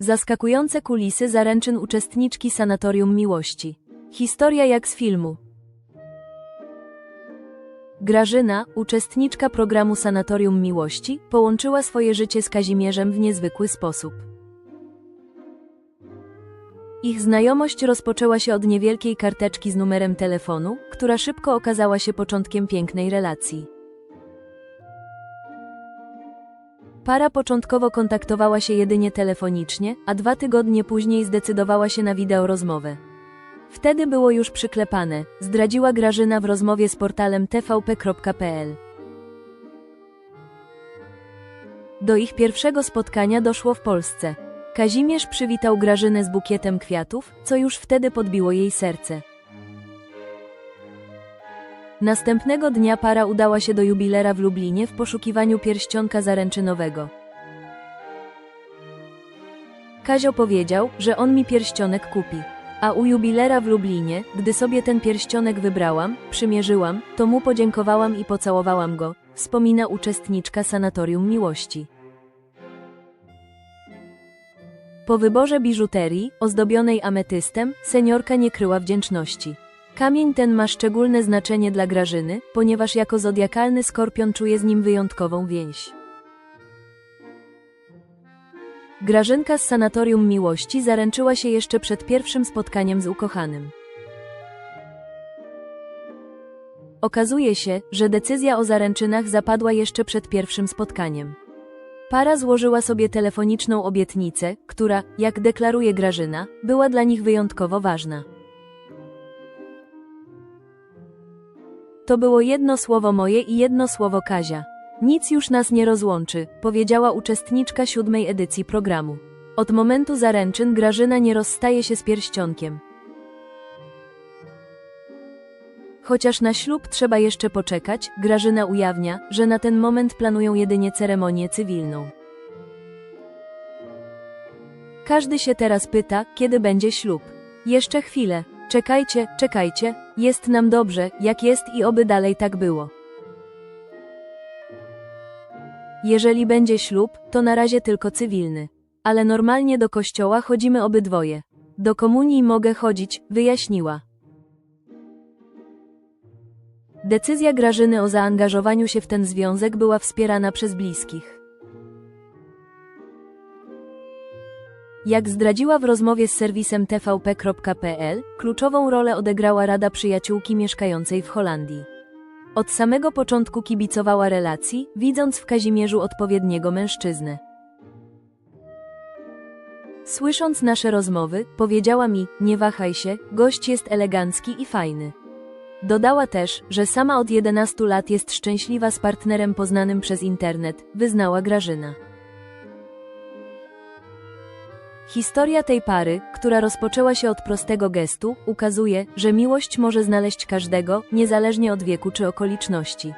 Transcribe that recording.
Zaskakujące kulisy zaręczyn uczestniczki Sanatorium Miłości. Historia jak z filmu. Grażyna, uczestniczka programu Sanatorium Miłości, połączyła swoje życie z Kazimierzem w niezwykły sposób. Ich znajomość rozpoczęła się od niewielkiej karteczki z numerem telefonu, która szybko okazała się początkiem pięknej relacji. Para początkowo kontaktowała się jedynie telefonicznie, a dwa tygodnie później zdecydowała się na wideorozmowę. Wtedy było już przyklepane, zdradziła Grażyna w rozmowie z portalem tvp.pl. Do ich pierwszego spotkania doszło w Polsce. Kazimierz przywitał Grażynę z bukietem kwiatów, co już wtedy podbiło jej serce. Następnego dnia para udała się do jubilera w Lublinie w poszukiwaniu pierścionka zaręczynowego. Kazio powiedział, że on mi pierścionek kupi. A u jubilera w Lublinie, gdy sobie ten pierścionek wybrałam, przymierzyłam, to mu podziękowałam i pocałowałam go, wspomina uczestniczka Sanatorium Miłości. Po wyborze biżuterii, ozdobionej ametystem, seniorka nie kryła wdzięczności. Kamień ten ma szczególne znaczenie dla Grażyny, ponieważ jako zodiakalny skorpion czuje z nim wyjątkową więź. Grażynka z Sanatorium Miłości zaręczyła się jeszcze przed pierwszym spotkaniem z ukochanym. Okazuje się, że decyzja o zaręczynach zapadła jeszcze przed pierwszym spotkaniem. Para złożyła sobie telefoniczną obietnicę, która, jak deklaruje Grażyna, była dla nich wyjątkowo ważna. To było jedno słowo moje i jedno słowo Kazia. Nic już nas nie rozłączy, powiedziała uczestniczka siódmej edycji programu. Od momentu zaręczyn Grażyna nie rozstaje się z pierścionkiem. Chociaż na ślub trzeba jeszcze poczekać, Grażyna ujawnia, że na ten moment planują jedynie ceremonię cywilną. Każdy się teraz pyta, kiedy będzie ślub. Jeszcze chwilę. Czekajcie, czekajcie, jest nam dobrze, jak jest i oby dalej tak było. Jeżeli będzie ślub, to na razie tylko cywilny. Ale normalnie do kościoła chodzimy obydwoje. Do komunii mogę chodzić, wyjaśniła. Decyzja Grażyny o zaangażowaniu się w ten związek była wspierana przez bliskich. Jak zdradziła w rozmowie z serwisem tvp.pl, kluczową rolę odegrała Rada Przyjaciółki mieszkającej w Holandii. Od samego początku kibicowała relacji, widząc w Kazimierzu odpowiedniego mężczyznę. Słysząc nasze rozmowy, powiedziała mi: Nie wahaj się, gość jest elegancki i fajny. Dodała też, że sama od 11 lat jest szczęśliwa z partnerem poznanym przez internet, wyznała Grażyna. Historia tej pary, która rozpoczęła się od prostego gestu, ukazuje, że miłość może znaleźć każdego, niezależnie od wieku czy okoliczności.